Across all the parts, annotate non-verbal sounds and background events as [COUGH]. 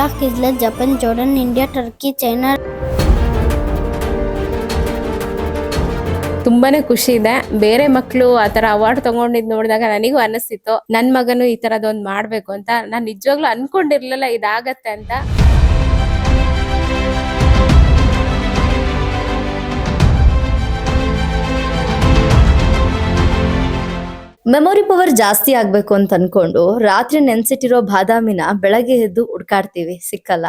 Iraq Israel Japan Jordan India Turkey China ತುಂಬಾನೇ ಖುಷಿ ಇದೆ. ಬೇರೆ ಮಕ್ಕಳು ಆ ತರ ಅವಾರ್ಡ್ ತಗೊಂಡಿದ್ ನೋಡಿದಾಗ ನನಗೂ ಅನಿಸ್ತಿತ್ತು. ನನ್ ಮಗನು ಈ ತರದೊಂದ್ ಮಾಡ್ಬೇಕು ಅಂತ. ನಾನ್ ನಿಜವಾಗ್ಲೂ ಅನ್ಕೊಂಡಿರ್ಲಿಲ್ಲ ಇದಾಗತ್ತೆ ಅಂತ. ಮೆಮೊರಿ ಪವರ್ ಜಾಸ್ತಿ ಆಗ್ಬೇಕು ಅಂತ ಅನ್ಕೊಂಡು ರಾತ್ರಿ ನೆನ್ಸಿಟ್ಟಿರೋ ಬಾದಾಮಿನ ಬೆಳಗ್ಗೆ ಎದ್ದು ಹುಡ್ಕಾಡ್ತೀವಿ ಸಿಕ್ಕಲ್ಲ.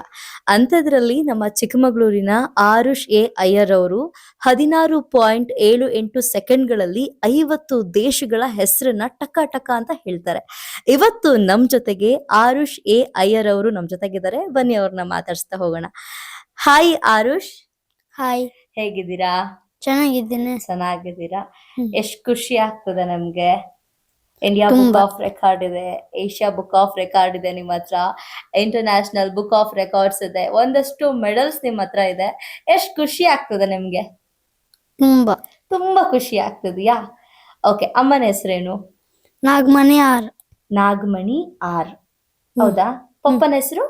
ಅಂಥದ್ರಲ್ಲಿ ನಮ್ಮ ಚಿಕ್ಕಮಗಳೂರಿನ ಆರುಷ್ ಎ ಅಯ್ಯರ್ ಅವರು ಹದಿನಾರು ಪಾಯಿಂಟ್ ಏಳು ಎಂಟು ಸೆಕೆಂಡ್ಗಳಲ್ಲಿ ಐವತ್ತು ದೇಶಗಳ ಹೆಸರನ್ನ ಟಕ ಟಕ ಅಂತ ಹೇಳ್ತಾರೆ. ಇವತ್ತು ನಮ್ ಜೊತೆಗೆ ಆರುಷ್ ಎ ಅಯ್ಯರ್ ಅವರು ನಮ್ ಜೊತೆಗಿದ್ದಾರೆ ಬನ್ನಿ ಅವ್ರನ್ನ ಮಾತಾಡ್ಸ್ತಾ ಹೋಗೋಣ. ಹಾಯ್ ಆರುಷ್. ಹಾಯ್ ಹೇಗಿದ್ದೀರಾ? ಚೆನ್ನಾಗಿದ್ದೀನಿ. ಚೆನ್ನಾಗಿದ್ದೀರಾ? ಎಷ್ಟು ಎಷ್ಟ್ ಖುಷಿ ಆಗ್ತದೆ ನಮ್ಗೆ. India book. ಆಫ್ ರೆಕಾರ್ಡ್ ಇದೆ ಏಷ್ಯಾ ಬುಕ್ ಆಫ್ ರೆಕಾರ್ಡ್ ಇದೆ ನಿಮ್ಮ ಹತ್ರ ಇಂಟರ್ನ್ಯಾಷನಲ್ ಬುಕ್ ಆಫ್ ರೆಕಾರ್ಡ್ಸ್ ಇದೆ ಒಂದಷ್ಟು ಮೆಡಲ್ಸ್ ನಿಮ್ಮ ಹತ್ರ ಇದೆ. ಎಷ್ಟು ಖುಷಿ ಆಗ್ತದೆ ನಿಮ್ಗೆ? ತುಂಬಾ. ತುಂಬಾ ಖುಷಿ ಆಗ್ತದೆಯಾ? ಓಕೆ ಅಮ್ಮನ ಹೆಸರೇನು? ನಾಗಮಣಿ ಆರ್. ನಾಗಮಣಿ ಆರ್. ಹೌದಾ? ಪಪ್ಪನ ಹೆಸರು?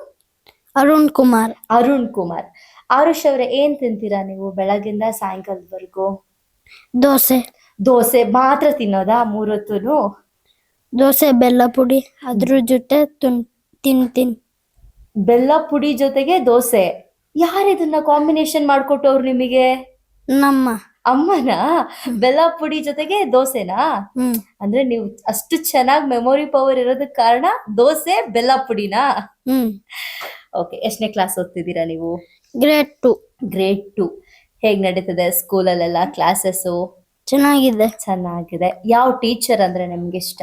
ಅರುಣ್ ಕುಮಾರ್. ಅರುಣ್ ಕುಮಾರ್. ಆರುಷ್ ಅವ್ರೆ ಏನ್ ತಿಂತೀರಾ ನೀವು ಬೆಳಗಿಂದ ಸಾಯಂಕಾಲದವರೆಗೂ? ದೋಸೆ. ದೋಸೆ ಮಾತ್ರ ತಿನ್ನೋದಾ ಮೂರೊತ್ತುನು? ದೋಸೆ ಬೆಲ್ಲ ಪುಡಿ ಅದ್ರ ಜೊತೆ ತುನ್ ತಿಂತೀನಿ ಬೆಲ್ಲ ಪುಡಿ ಜೊತೆಗೆ ದೋಸೆ. ಯಾರು ಇದನ್ನ ಕಾಂಬಿನೇಷನ್ ಮಾಡ್ಕೊಟ್ಟವ್ರು ನಿಮಗೆ? ನಮ್ಮ. ಅಮ್ಮನ? ಬೆಲ್ಲ ಪುಡಿ ಜೊತೆಗೆ ದೋಸೆನಾ? ಹ್ಮ್. ಅಂದ್ರೆ ನೀವು ಅಷ್ಟು ಚೆನ್ನಾಗಿ ಮೆಮೊರಿ ಪವರ್ ಇರೋದಕ್ಕೆ ಕಾರಣ ದೋಸೆ ಬೆಲ್ಲ ಪುಡಿನಾ? ಹ್ಮ್. ಓಕೆ ಎಷ್ಟನೇ ಕ್ಲಾಸ್ ಓದ್ತಿದ್ದೀರಾ ನೀವು? ಗ್ರೇಟ್ ಟು ಗ್ರೇಡ್ ಟು ಹೇಗ್ ನಡೀತದೆ ಸ್ಕೂಲಲ್ಲೆಲ್ಲ ಕ್ಲಾಸಸ್ಸು ಚೆನ್ನಾಗಿದೆ. ಚೆನ್ನಾಗಿದೆ. ಯಾವ ಟೀಚರ್ ಅಂದ್ರೆ ನಿಮ್ಗೆ ಇಷ್ಟ?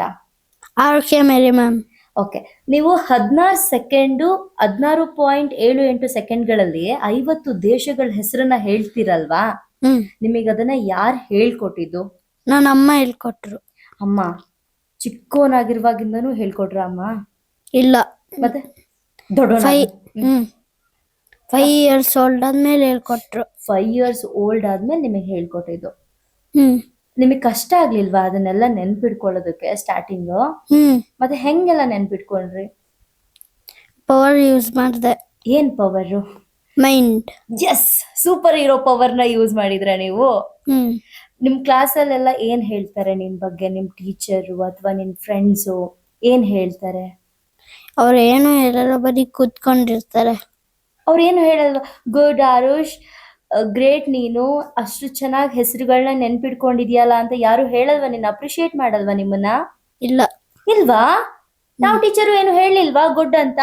R K Mary ma'am. Okay. ನೀವು ಹದಿನಾರು ಸೆಕೆಂಡು ಹದಿನಾರು ಪಾಯಿಂಟ್ ಏಳು ಎಂಟು ಸೆಕೆಂಡ್ಗಳಲ್ಲಿ ಐವತ್ತು ದೇಶಗಳ ಹೆಸರನ್ನ ಹೇಳ್ತೀರಲ್ವಾ? ಹ್ಮ್. ನಿಮಗೆ ಅದನ್ನ ಯಾರು ಹೇಳ್ಕೊಟ್ಟಿದ್ದು? ನನ್ನ ಅಮ್ಮ ಹೇಳ್ಕೊಟ್ರು. ಅಮ್ಮ ಚಿಕ್ಕೋನಾಗಿರುವಾಗಿಂದನೂ ಹೇಳ್ಕೊಟ್ರ ಅಮ್ಮ? ಇಲ್ಲ. ಮತ್ತೆ? ದೊಡ್ಡ ಹ್ಮ್. ಫೈವ್ ಇಯರ್ಸ್ ಓಲ್ಡ್ ಆದ್ಮೇಲೆ ಹೇಳ್ಕೊಟ್ರು. ಫೈವ್ ಇಯರ್ಸ್ ಓಲ್ಡ್ ಆದ್ಮೇಲೆ ನಿಮಗೆ ಹೇಳ್ಕೊಟ್ಟಿದ್ದು. ಹ್ಮ್. ನಿಮಗೆ ಕಷ್ಟ ಆಗ್ಲಿಲ್ವಾ ಅದನ್ನೆಲ್ಲ ನೆನ್ಪಿಟ್ಕೊಳ್ಳೋದಕ್ಕೆ ಸ್ಟಾರ್ಟಿಂಗ್ ಮತ್ತೆ ಹೆಂಗೆಲ್ಲ ನೆನ್ಪಿಟ್ಕೊಂಡ್ರಿ? ಪವರ್ ಯೂಸ್ ಮಾಡಿದೆ. ಏನ್ power mind is super hero ಪವರ್ನ use ಮಾಡಿದ್ರ ನೀವು? ನಿಮ್ ಕ್ಲಾಸ್ ಅಲ್ಲೆಲ್ಲ ಏನ್ ಹೇಳ್ತಾರೆ ನಿಮ್ ಬಗ್ಗೆ ನಿಮ್ ಟೀಚರ್ ಅಥವಾ ನಿಮ್ ಫ್ರೆಂಡ್ಸು ಏನ್ ಹೇಳ್ತಾರೆ? ಅವ್ರು ಏನು ಹೇಳಲ್ಲ ಬರೀ ಕೂತ್ಕೊಂಡಿರ್ತಾರೆ. ಅವ್ರು ಏನು ಹೇಳಲ್ವಾ ಗುಡ್ ಆರುಷ್ ಗ್ರೇಟ್ ನೀನು ಅಷ್ಟು ಚೆನ್ನಾಗಿ ಹೆಸರುಗಳನ್ನ ನೆನ್ಪಿಟ್ಕೊಂಡಿದ್ಯಲ್ಲ ಅಂತ ಯಾರು ಹೇಳಲ್ವಾ ನಿನ್ನ ಅಪ್ರಿಶಿಯೇಟ್ ಮಾಡಲ್ವಾ ನಿಮ್ಮನ್ನ? ಇಲ್ಲ. ಇಲ್ವಾ? ನಾವ್ ಟೀಚರ್ ಏನು ಹೇಳಿಲ್ವಾ ಗುಡ್ ಅಂತ?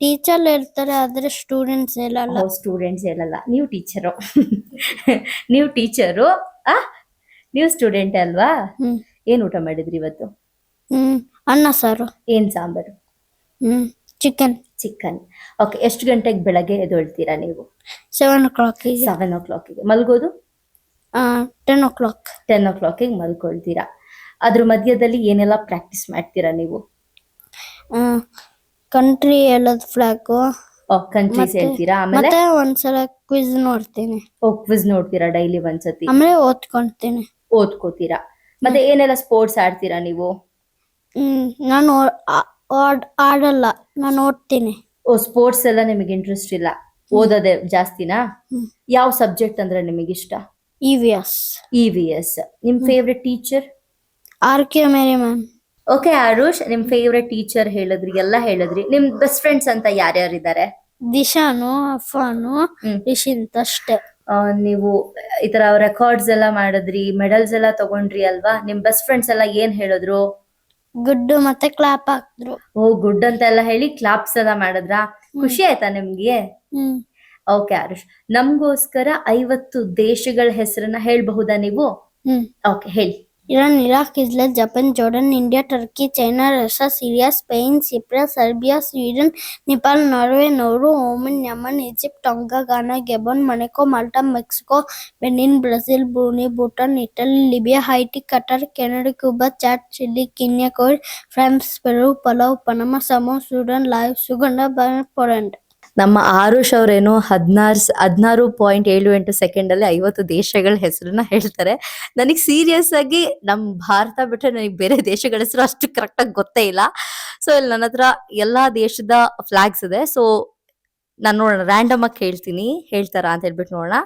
ಟೀಚರ್ ಹೇಳ್ತಾರೆ ಆದ್ರೆ ಸ್ಟೂಡೆಂಟ್ಸ್ ಹೇಳಲ್ಲ. ಸ್ಟೂಡೆಂಟ್ಸ್ ಹೇಳಲ್ಲ. ನೀವು ಟೀಚರು. [LAUGHS] ನೀವು ಟೀಚರು. ಆ ನೀವು ಸ್ಟೂಡೆಂಟ್ ಅಲ್ವಾ? ಏನ್ ಊಟ ಮಾಡಿದ್ರಿ ಇವತ್ತು? ಹ್ಮ್ ಅನ್ನ ಸಾರು. ಏನ್ ಸಾಂಬಾರು? ಹ್ಮ್ ಚಿಕನ್. ಚಿಕನ್. ಓಕೆ ಎಷ್ಟು ಗಂಟೆಗೆ ಬೆಳಗ್ಗೆ ಎದ್ದೇಳ್ತೀರಾ ನೀವು? ಸೆವೆನ್ ಓ ಕ್ಲಾಕಿಗೆ ಸೆವೆನ್ ಓ ಕ್ಲಾಕಿಗೆ ಮಲ್ಗೋದು? ಟೆನ್ ಓ ಕ್ಲಾಕ್ ಟೆನ್ ಓ ಕ್ಲಾಕಿಗೆ ಮಲ್ಕೊಳ್ತೀರಾ. ಅದ್ರ ಮಧ್ಯದಲ್ಲಿ ಏನೆಲ್ಲ ಪ್ರಾಕ್ಟೀಸ್ ಮಾಡ್ತೀರಾ ನೀವು? ಕಂಟ್ರಿ ಹೇಳೋದು ಫ್ಲಾಗ್ ಕಂಟ್ರೀಸ್ ಹೇಳ್ತೀರಾ? ಆಮೇಲೆ? ಮತ್ತೆ ಒಂದ್ಸಲ ಕ್ವಿಜ್ ನೋಡ್ತೀನಿ. ಕ್ವಿಸ್ ನೋಡ್ತೀರಾ ಡೈಲಿ ಒಂದ್ಸತಿ? ಆಮೇಲೆ ಓದ್ಕೊಂತೀನಿ. ಓದ್ಕೋತೀರಾ. ಮತ್ತೆ ಏನೆಲ್ಲ ಸ್ಪೋರ್ಟ್ಸ್ ಆಡ್ತೀರಾ ನೀವು? ನಾನು ಆಡ್- ಆಡಲ್ಲ. ನಾನು ಓದ್ತೀನಿ. ಓ ಸ್ಪೋರ್ಟ್ಸ್ ಎಲ್ಲ ನಿಮಗೆ ಇಂಟ್ರೆಸ್ಟ್ ಇಲ್ಲ? ಓದೋದೇ ಜಾಸ್ತಿನಾ? ಹ್ಮ್. ಯಾವ ಸಬ್ಜೆಕ್ಟ್ ಅಂದ್ರೆ ನಿಮಗೆ ಇಷ್ಟ? E V S E V S ನಿಮ್ favourite teacher R K Mary ma'am okay Arush ನಿಮ್ ಫೇವ್ರೆಟ್ ಟೀಚರ್ ಹೇಳಿದ್ರಿ ಎಲ್ಲ ಹೇಳಿದ್ರಿ. ನಿಮ್ ಬೆಸ್ಟ್ ಫ್ರೆಂಡ್ಸ್ ಅಂತ ಯಾರ್ಯಾರಿದ್ದಾರೆ? ದಿಶಾನು ಅಫಾನು ಹ್ಮ್. ರಿಷಿಂತ್ ಅಷ್ಟೇ. ಆ, ನೀವು ಈ ತರ ರೆಕಾರ್ಡ್ಸ್ ಎಲ್ಲ ಮಾಡಿದ್ರಿ ಮೆಡಲ್ಸ್ ಎಲ್ಲ ತಗೊಂಡ್ರಿ ಅಲ್ವಾ? ನಿಮ್ ಬೆಸ್ಟ್ ಫ್ರೆಂಡ್ಸ್ ಎಲ್ಲ ಏನ್ ಹೇಳಿದ್ರು? ಗುಡ್ಡು ಮತ್ತೆ ಕ್ಲಾಪ್ ಹಾಕಿದ್ರು. ಓ ಗುಡ್ ಅಂತ ಎಲ್ಲ ಹೇಳಿ ಕ್ಲಾಪ್ಸ್ ಎಲ್ಲ ಮಾಡಿದ್ರಾ? ಖುಷಿ ಆಯ್ತಾ ನಿಮ್ಗೆ? ಹ್ಮ್. ಓಕೆ ಆರುಷ್ ನಮ್ಗೋಸ್ಕರ ಐವತ್ತು ದೇಶಗಳ ಹೆಸರನ್ನ ಹೇಳ್ಬಹುದಾ ನೀವು? ಹ್ಮ್. ಓಕೆ ಹೇಳಿ. Iran Iraq Israel Japan Jordan India Turkey China Russia Syria Spain Cyprus Serbia Sweden Nepal Norway Nauru Oman Yemen Egypt Tonga Ghana Gabon Monaco Malta Mexico Benin Brazil Brunei Bhutan Italy Libya Haiti Qatar Canada Cuba Chad Chile Kenya கோயில் France Peru Palau Panama Samoa Sudan லாய்வ் சுகண்டா Poland ನಮ್ಮ ಆರುಷ್ ಅವರೇನು ಹದಿನಾರು ಹದಿನಾರು point ಏಳು ಎಂಟು second ಅಲ್ಲಿ ಐವತ್ತು ದೇಶಗಳ ಹೆಸರನ್ನ ಹೇಳ್ತಾರೆ. ನನಗೆ ಸೀರಿಯಸ್ ಆಗಿ ನಮ್ ಭಾರತ ಬಿಟ್ರೆ ನನಗೆ ಬೇರೆ ದೇಶಗಳ ಹೆಸರು ಅಷ್ಟು ಕರೆಕ್ಟ್ ಆಗಿ ಗೊತ್ತೇ ಇಲ್ಲ. ಸೊ ಇಲ್ಲಿ ನನ್ನ ಹತ್ರ ಎಲ್ಲಾ ದೇಶದ ಫ್ಲಾಗ್ಸ್ ಇದೆ. ಸೊ ನಾನು ನೋಡೋಣ ರ್ಯಾಂಡಮ್ ಆಗಿ ಕೇಳ್ತೀನಿ. ಹೇಳ್ತಾರಾ ಅಂತ ಹೇಳ್ಬಿಟ್ಟು ನೋಡೋಣ.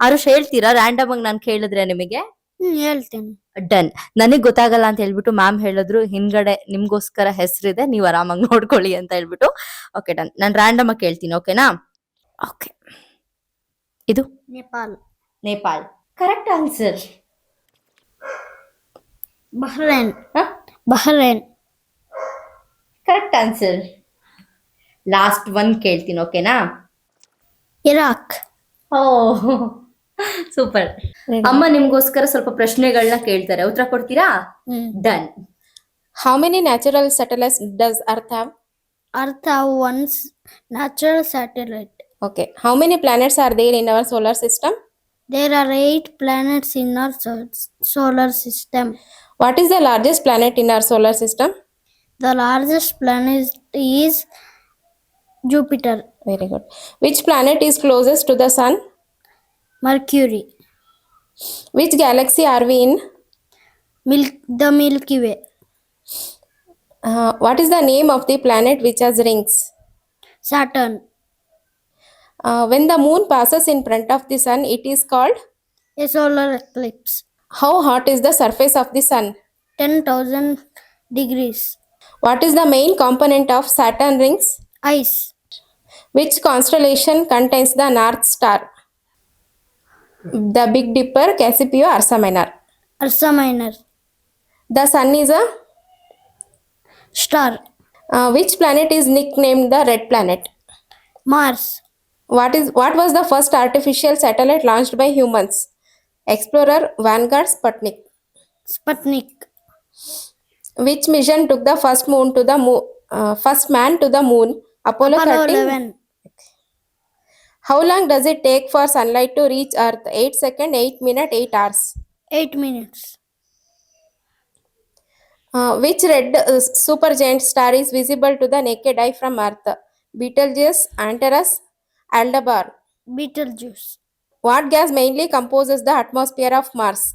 ಆರುಷ್ ಹೇಳ್ತೀರಾ? ರ್ಯಾಂಡಮ್ ಆಗಿ ನಾನು ಕೇಳಿದ್ರೆ ನಿಮಗೆ? ಹೇಳ್ತೀನಿ. ಡನ್. ನನಗ್ ಗೊತ್ತಾಗಲ್ಲ ಅಂತ ಹೇಳ್ಬಿಟ್ಟು ಮ್ಯಾಮ್ ಹೇಳಿದ್ರು ಹಿಂದ್ಗಡೆ ನಿಮ್ಗೋಸ್ಕರ ಹೆಸರಿದೆ ನೀವು ಆರಾಮಾಗಿ ನೋಡ್ಕೊಳ್ಳಿ ಅಂತ ಹೇಳ್ಬಿಟ್ಟು. Okay done. ನಾನು ರ್ಯಾಂಡಮ್ ಆಗಿ ಕೇಳ್ತೀನಿ ಓಕೆನಾ? ಓಕೆ. ಇದು? Nepal. Nepal. Correct answer. Bahrain. Bahrain. Correct answer. Last one ಕೇಳ್ತೀನಿ ಓಕೆನಾ? ಇರಾಕ್. ಓ ಸೂಪರ್ ಅಮ್ಮ ನಿಮ್ಗೋಸ್ಕರ ಸ್ವಲ್ಪ ಪ್ರಶ್ನೆಗಳನ್ನ ಕೇಳ್ತಾರೆ. ಉತ್ತರ ಕೊಡ್ತೀರಾ? Done how many natural satellite does earth have earth have ones natural satellite okay how many planets are there in our solar system there are eight planets in our solar system what is the largest planet in our solar system the largest planet is Jupiter very good which planet is closest to the sun Mercury. Which galaxy are we in? The Milky Way. Uh, what is the name of the planet which has rings? Saturn. Uh, when the moon passes in front of the sun, it is called? A solar eclipse. How hot is the surface of the sun? 10,000 degrees. What is the main component of Saturn rings? Ice. Which constellation contains the North Star? The Big Dipper, Cassiopea, Ursa Minor. Ursa Minor. The Sun is a star. Uh, which planet is nicknamed the Red Planet? Mars. What is what was the first artificial satellite launched by humans? Explorer, Vanguard, Sputnik. Sputnik. Which mission took the first moon to the moon? Uh, first man to the moon? Apollo, Apollo 13. 11. How long does it take for sunlight to reach Earth? Eight seconds, 8 minutes, 8 hours. 8 minutes. Uh, which red uh, supergiant star is visible to the naked eye from Earth? Betelgeuse, Antares, Aldebar. Betelgeuse. What gas mainly composes the atmosphere of Mars?